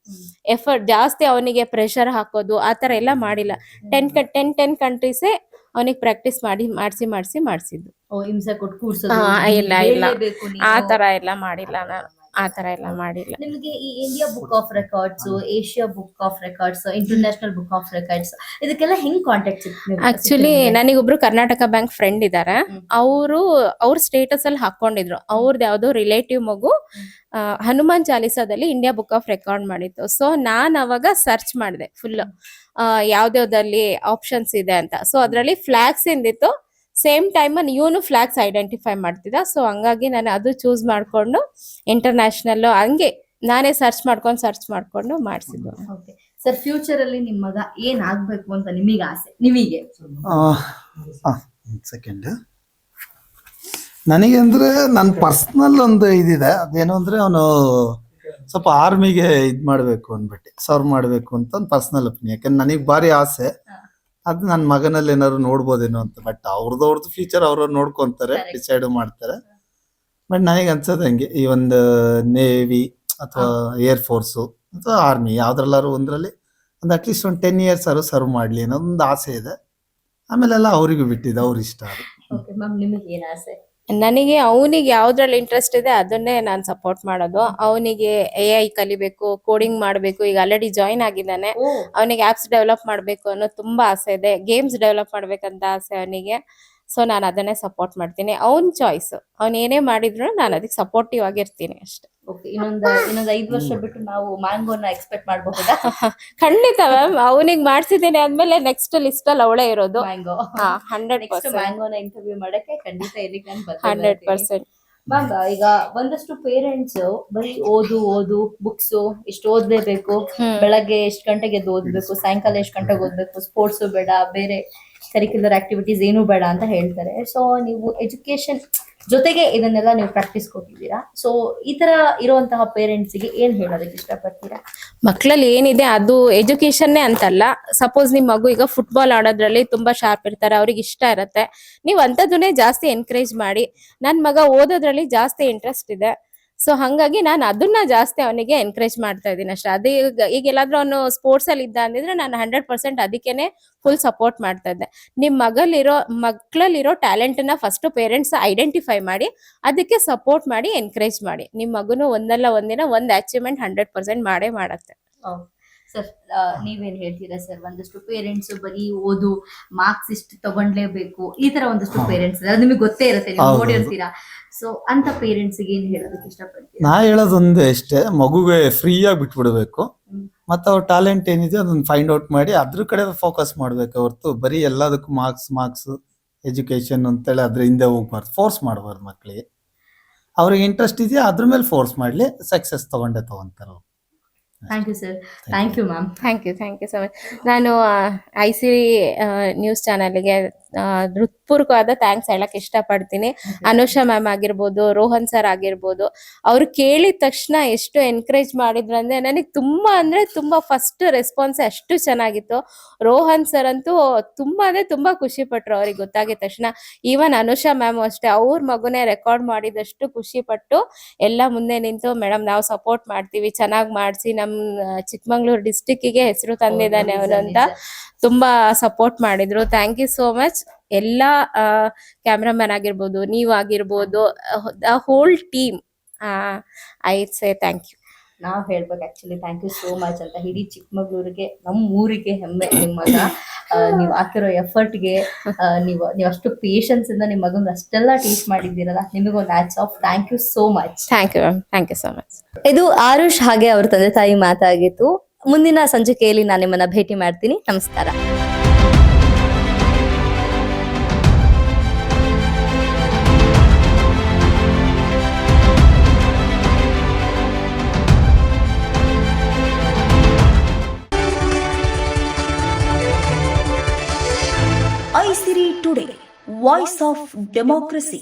ಎಫರ್ಟ್ ಜಾಸ್ತಿ ಅವನಿಗೆ ಪ್ರೆಷರ್ ಹಾಕೋದು ಆ ತರ ಎಲ್ಲ ಮಾಡಿಲ್ಲ. ಟೆನ್ ಟೆನ್ ಟೆನ್ ಕಂಟ್ರೀಸೇ ಅವನಿಗೆ ಪ್ರಾಕ್ಟೀಸ್ ಮಾಡಿ ಮಾಡಿಸಿ ಮಾಡಿಸಿ ಮಾಡಿಸಿದ್ದು. ಓ ಹಿಂಸೆ ಕೊಟ್ಟು ಕೂರ್ಸೋದು. ಇಲ್ಲ, ಇಲ್ಲ. ಆ ತರ ಎಲ್ಲ ಮಾಡಿಲ್ಲ ನಾನು. ಆ ತರ ಎಲ್ಲ ಮಾಡಿಲ್ಲ. ನಿಮಗೆ ಈ India book of records Asia book of records international book of records ಇದಕ್ಕೆಲ್ಲ ಹೆಂಗ್ ಕಾಂಟ್ಯಾಕ್ಟ್ ಆಕ್ಚುಲಿ ನನಗೊಬ್ರು ಕರ್ನಾಟಕ ಬ್ಯಾಂಕ್ ಫ್ರೆಂಡ್ ಇದಾರೆ. ಹ್ಮ್. ಅವರು ಅವ್ರ ಸ್ಟೇಟಸ್ ಅಲ್ಲಿ ಹಾಕೊಂಡಿದ್ರು. ಅವ್ರದ್ದು ಯಾವ್ದೋ ರಿಲೇಟಿವ್ ಮಗು ಹನುಮಾನ್ ಚಾಲಿಸಾದಲ್ಲಿ ಇಂಡಿಯಾ ಬುಕ್ ಆಫ್ ರೆಕಾರ್ಡ್ ಮಾಡಿತ್ತು. ಸೊ ನಾನ್ ಅವಾಗ ಸರ್ಚ್ ಮಾಡಿದೆ ಫುಲ್ ಯಾವ್ದ್ಯಾವ್ದಲ್ಲಿ ಆಪ್ಷನ್ಸ್ ಇದೆ ಅಂತ. ಸೊ ಅದ್ರಲ್ಲಿ ಫ್ಲಾಗ್ಸ್ ಎಂದಿತ್ತು ಸೇಮ್ ಟೈಮ್ ಇವನು ಫ್ಲಾಗ್ಸ್ ಐಡೆಂಟಿಫೈ ಮಾಡ್ತಿದ್ದ. ಸೊ ಹಂಗಾಗಿ ನಾನು ಅದು ಚೂಸ್ ಮಾಡ್ಕೊಂಡು ಇಂಟರ್ನ್ಯಾಷನಲ್ ಹಂಗೆ ನಾನೇ ಸರ್ಚ್ ಮಾಡ್ಕೊಂಡು ಸರ್ಚ್ ಮಾಡ್ಕೊಂಡು ಮಾಡಿಸಿದ್ದು. ಸರ್ ಫ್ಯೂಚರ್ ಅಲ್ಲಿ ನಿಮ್ಮ ಮಗ ಏನ್ ಆಗ್ಬೇಕು ಅಂತ ನಿಮಗೆ ಆಸೆ? ನಿಮಗೆ? ಸೆಕೆಂಡ್ ನನಗೆ ಅಂದ್ರೆ ನನ್ನ ಪರ್ಸ್ನಲ್ ಒಂದು ಇದಿದೆ. ಅದೇನು ಅಂದ್ರೆ ಅವನು ಸ್ವಲ್ಪ ಆರ್ಮಿಗೆ ಇದ್ ಮಾಡಬೇಕು ಅಂದ್ಬಿಟ್ಟು ಸರ್ವ್ ಮಾಡ್ಬೇಕು ಅಂತ ಒಂದು ಪರ್ಸ್ನಲ್ ಒಪಿನಿಯನ್ ಯಾಕಂದ್ರೆ ನನಗೆ ಭಾರಿ ಆಸೆ. ಅದು ನನ್ನ ಮಗನಲ್ಲಿ ಏನಾದ್ರು ನೋಡ್ಬೋದೇನೋ ಅಂತ ಬಟ್ ಅವ್ರದ್ದು ಅವ್ರದ್ದು ಫ್ಯೂಚರ್ ಅವ್ರವ್ರು ನೋಡ್ಕೊಂತಾರೆ ಡಿಸೈಡ್ ಮಾಡ್ತಾರೆ. ಬಟ್ ನನಗೆ ಅನ್ಸೋದು ಹಂಗೆ ಈ ಒಂದು ನೇವಿ ಅಥವಾ ಏರ್ ಫೋರ್ಸು ಅಥವಾ ಆರ್ಮಿ ಯಾವ್ದ್ರಲ್ಲಾರು ಒಂದರಲ್ಲಿ ಒಂದು ಅಟ್ಲೀಸ್ಟ್ ಒಂದು ಟೆನ್ ಇಯರ್ಸ್ ಆದ್ರೂ ಸರ್ವ್ ಮಾಡ್ಲಿ ಅನ್ನೋ ಒಂದು ಆಸೆ ಇದೆ. ಆಮೇಲೆಲ್ಲ ಅವರಿಗೂ ಬಿಟ್ಟಿದೆ ಅವ್ರ ಇಷ್ಟ ಅದು. ಓಕೆ ಮ್ಯಾಮ್ ನಿಮಗೆ ಏನ್ ಆಸೆ? ನನಗೆ ಅವನಿಗೆ ಯಾವ್ದ್ರಲ್ಲಿ ಇಂಟ್ರೆಸ್ಟ್ ಇದೆ ಅದನ್ನೇ ನಾನು ಸಪೋರ್ಟ್ ಮಾಡೋದು. ಅವನಿಗೆ ಎ ಐ ಕಲಿಬೇಕು ಕೋಡಿಂಗ್ ಮಾಡಬೇಕು ಈಗ ಆಲ್ರೆಡಿ ಜಾಯಿನ್ ಆಗಿದ್ದಾನೆ. ಅವನಿಗೆ ಆಪ್ಸ್ ಡೆವಲಪ್ ಮಾಡಬೇಕು ಅನ್ನೋ ತುಂಬಾ ಆಸೆ ಇದೆ. ಗೇಮ್ಸ್ ಡೆವಲಪ್ ಮಾಡ್ಬೇಕಂತ ಆಸೆ ಅವನಿಗೆ. ಸೊ ನಾನು ಅದನ್ನೇ ಸಪೋರ್ಟ್ ಮಾಡ್ತೀನಿ. ಅವನ ಚಾಯ್ಸ್ ಅವನೇನೇ ಏನೇ ಮಾಡಿದ್ರು ನಾನು ಅದಕ್ಕೆ ಸಪೋರ್ಟಿವ್ ಆಗಿರ್ತೀನಿ ಅಷ್ಟೇ. ಓಕೆ ಇನ್ನೊಂದು ಇನ್ನೊಂದು ಐದ್ ವರ್ಷ ಬಿಟ್ಟು ನಾವು ಮ್ಯಾಂಗೋನ ಎಕ್ಸ್ಪೆಕ್ಟ್ ಮಾಡಬಹುದಾ? [LAUGHS] ಖಂಡಿತ ಮ್ಯಾಮ್ ಅವನಿಗೆ ಮಾಡ್ಸಿದ್ದೀನಿ ಆದ್ಮೇಲೆ ನೆಕ್ಸ್ಟ್ ಲಿಸ್ಟ್ ಅಲ್ಲಿ ಅವಳೇ ಇರೋದು. ಮ್ಯಾಂಗೋ ಹಂಡ್ರೆಡ್ ಪರ್ಸೆಂಟ್ ಮ್ಯಾಂಗೋನ ಇಂಟರ್ವ್ಯೂ ಮಾಡಕ್ಕೆ ಖಂಡಿತ ನಾನು ಹಂಡ್ರೆಡ್ ಪರ್ಸೆಂಟ್ ಮ್ಯಾಮ್ ಈಗ ಒಂದಷ್ಟು ಪೇರೆಂಟ್ಸ್ ಬರೀ ಓದು ಓದು ಬುಕ್ಸ್ ಇಷ್ಟು ಓದ್ಲೇಬೇಕು. ಬೆಳಗ್ಗೆ ಎಷ್ಟು ಗಂಟೆಗೆ ಎದ್ದು ಓದ್ಬೇಕು ಸಾಯಂಕಾಲ ಎಷ್ಟು ಗಂಟೆಗೆ ಓದ್ಬೇಕು ಸ್ಪೋರ್ಟ್ಸ್ ಬೇಡ ಬೇರೆ ಕರಿಕ್ಯುಲರ್ ಆಕ್ಟಿವಿಟೀಸ್ ಏನು ಬೇಡ ಅಂತ ಹೇಳ್ತಾರೆ. ಸೊ ನೀವು ಎಜುಕೇಶನ್ ಜೊತೆಗೆ ಇದನ್ನೆಲ್ಲ ನೀವು ಪ್ರಾಕ್ಟೀಸ್ ಕೊಟ್ಟಿದ್ದೀರಾ ಸೊ ಈ ತರ ಇರುವಂತಹ ಪೇರೆಂಟ್ಸ್ಗೆ ಏನ್ ಹೇಳೋದಕ್ಕೆ ಇಷ್ಟಪಡ್ತೀರಾ? ಮಕ್ಕಳಲ್ಲಿ ಏನಿದೆ, ಅದು ಎಜುಕೇಶನ್ನೇ ಅಂತಲ್ಲ. ಸಪೋಸ್ ನಿಮ್ ಮಗು ಈಗ ಫುಟ್ಬಾಲ್ ಆಡೋದ್ರಲ್ಲಿ ತುಂಬಾ ಶಾರ್ಪ್ ಇರ್ತಾರೆ, ಅವ್ರಿಗೆ ಇಷ್ಟ ಇರತ್ತೆ. ನೀವು ಅಂಥದ್ದನ್ನೇ ಜಾಸ್ತಿ ಎನ್ಕರೇಜ್ ಮಾಡಿ. ನನ್ ಮಗ ಓದೋದ್ರಲ್ಲಿ ಜಾಸ್ತಿ ಇಂಟ್ರೆಸ್ಟ್ ಇದೆ. ಸೊ ಹಂಗಾಗಿ ನಾನು ಅದನ್ನ ಜಾಸ್ತಿ ಅವನಿಗೆ ಎನ್ಕರೇಜ್ ಮಾಡ್ತಾ ಇದ್ದೀನಿ ಅಷ್ಟೇ. ಅದೇ ಈಗ ಎಲ್ಲಾದ್ರೂ ಅವನು ಸ್ಪೋರ್ಟ್ಸ್ ಅಲ್ಲಿ ಇದ್ದ ಅಂದಿದ್ರೆ ನಾನು ಹಂಡ್ರೆಡ್ ಪರ್ಸೆಂಟ್ ಅದಕ್ಕೇನೆ ಫುಲ್ ಸಪೋರ್ಟ್ ಮಾಡ್ತಾ ಇದ್ದೆ. ನಿಮ್ ಮಗಲಿರೋ ಮಕ್ಕಳಲ್ಲಿರೋ ಟ್ಯಾಲೆಂಟ್ನ ಫಸ್ಟ್ ಪೇರೆಂಟ್ಸ್ ಐಡೆಂಟಿಫೈ ಮಾಡಿ, ಅದಕ್ಕೆ ಸಪೋರ್ಟ್ ಮಾಡಿ ಎನ್ಕರೇಜ್ ಮಾಡಿ. ನಿಮ್ ಮಗುನು ಒಂದಲ್ಲ ಒಂದಿನ ಒಂದ್ ಅಚೀವ್ಮೆಂಟ್ ಹಂಡ್ರೆಡ್ ಪರ್ಸೆಂಟ್ ಮಾಡೇ ಮಾಡತ್ತೆ. ಸರ್ ನೀವೇನ್ ಹೇಳ್ತೀರಾ ಸರ್? ಒಂದಷ್ಟು ಪೇರೆಂಟ್ಸ್ ಬರೀ ಓದು ಮಾರ್ಕ್ಸ್ ಇಷ್ಟು ತಗೊಂಡ್ಲೇಬೇಕು. ಈ ತರ ಒಂದಷ್ಟು ಪೇರೆಂಟ್ಸ್ ನಿಮಗೆ ಗೊತ್ತೇ ಇರುತ್ತೆ ನೀವು ನೋಡಿರ್ತೀರಾ ಸೊ ಅಂತ ಪೇರೆಂಟ್ಸ್ ಏನ್ ಹೇಳೋದಕ್ಕೆ ಇಷ್ಟಪಡ್ತೀನಿ ನಾ ಹೇಳೋದೊಂದೇ ಅಷ್ಟೇ. ಮಗುಗೆ ಫ್ರೀಯಾಗಿ ಬಿಟ್ಬಿಡ್ಬೇಕು. ಮತ್ತೆ ಅವ್ರ ಟ್ಯಾಲೆಂಟ್ ಏನಿದೆ ಅದನ್ನ ಫೈಂಡ್ ಔಟ್ ಮಾಡಿ ಅದ್ರ ಕಡೆ ಫೋಕಸ್ ಮಾಡ್ಬೇಕು ಹೊರತು. ಬರೀ ಎಲ್ಲದಕ್ಕೂ ಮಾರ್ಕ್ಸ್ ಮಾರ್ಕ್ಸ್ ಎಜುಕೇಶನ್ ಅಂತೇಳಿ ಅದ್ರ ಹಿಂದೆ ಹೋಗ್ಬಾರ್ದು. ಫೋರ್ಸ್ ಮಾಡ್ಬಾರ್ದು ಮಕ್ಕಳಿಗೆ ಅವ್ರಿಗೆ ಇಂಟ್ರೆಸ್ಟ್ ಇದೆಯಾ? ಅದ್ರ ಮೇಲೆ ಫೋರ್ಸ್ ಮಾಡಲಿ. ಸಕ್ಸಸ್ ತಗೊಂಡೇ ತಗೊಂತಾರೆ ಅವ್ರು. Thank you sir thank you ma'am thank you thank you so much ನಾನು ಐ ಸಿ ನ್ಯೂಸ್ ಚಾನಲ್ಗೆ ಹೃತ್ಪೂರ್ವಕವಾದ ಥ್ಯಾಂಕ್ಸ್ ಹೇಳಕ್ ಇಷ್ಟಪಡ್ತೀನಿ. ಅನುಷಾ ಮ್ಯಾಮ್ ಆಗಿರ್ಬೋದು ರೋಹನ್ ಸರ್ ಆಗಿರ್ಬೋದು ಅವ್ರು ಕೇಳಿದ ತಕ್ಷಣ ಎಷ್ಟು ಎನ್ಕರೇಜ್ ಮಾಡಿದ್ರು ಅಂದ್ರೆ ನನಗೆ ತುಂಬಾ ಅಂದ್ರೆ ತುಂಬಾ ಫಸ್ಟ್ ರೆಸ್ಪಾನ್ಸ್ ಅಷ್ಟು ಚೆನ್ನಾಗಿತ್ತು. ರೋಹನ್ ಸರ್ ಅಂತೂ ತುಂಬಾ ಅಂದ್ರೆ ತುಂಬಾ ಖುಷಿ ಪಟ್ರು ಅವ್ರಿಗೆ ಗೊತ್ತಾಗಿದ ತಕ್ಷಣ. ಈವನ್ ಅನುಷಾ ಮ್ಯಾಮ್ ಅಷ್ಟೇ ಅವ್ರ ಮಗುನೇ ರೆಕಾರ್ಡ್ ಮಾಡಿದಷ್ಟು ಖುಷಿ ಪಟ್ಟು ಎಲ್ಲ ಮುಂದೆ ನಿಂತು ಮೇಡಮ್ ನಾವು ಸಪೋರ್ಟ್ ಮಾಡ್ತೀವಿ ಚೆನ್ನಾಗಿ ಮಾಡಿಸಿ ನಮ್ಮ ಚಿಕ್ಕಮಂಗ್ಳೂರು ಡಿಸ್ಟಿಕ್ಕಿಗೆ ಹೆಸರು ತಂದಿದ್ದಾನೆ ಅವನು ಅಂತ ತುಂಬಾ ಸಪೋರ್ಟ್ ಮಾಡಿದ್ರು. ಥ್ಯಾಂಕ್ ಯು ಸೋ ಮಚ್ ಎಲ್ಲ ಕ್ಯಾಮ್ರಾಮನ್ ಆಗಿರ್ಬೋದು ನೀವು ಆಗಿರ್ಬೋದು the whole team I say thank you ನಾವು ಹೇಳ್ಬೇಕು actually thank you so much ಅಂತ. ಇಡೀ ಚಿಕ್ಕಮಗಳೂರಿಗೆ ನಮ್ಮ ಊರಿಗೆ ಹೆಮ್ಮೆ ನಿಮ್ಮ ಮಗ ನೀವು ಹಾಕಿರೋ ಎಫರ್ಟ್ಗೆ ನೀವು ನೀವು ಅಷ್ಟು ಪೇಷನ್ಸ್ ಇಂದ ನಿಮ್ಮ ಮಗನ ಅಷ್ಟೆಲ್ಲ ಟೀಚ್ ಮಾಡಿದ್ದೀರಲ್ಲ ನಿಮಗೊಂದು lots of thank you so much thank you ma'am thank you so much ಇದು ಆರುಷ್ ಹಾಗೆ ಅವ್ರ ತಂದೆ ತಾಯಿ ಮಾತಾಗಿತ್ತು. ಮುಂದಿನ ಸಂಚಿಕೆಯಲ್ಲಿ ನಾನು ನಿಮ್ಮನ್ನ ಭೇಟಿ ಮಾಡ್ತೀನಿ. ನಮಸ್ಕಾರ. Aisiri today voice of democracy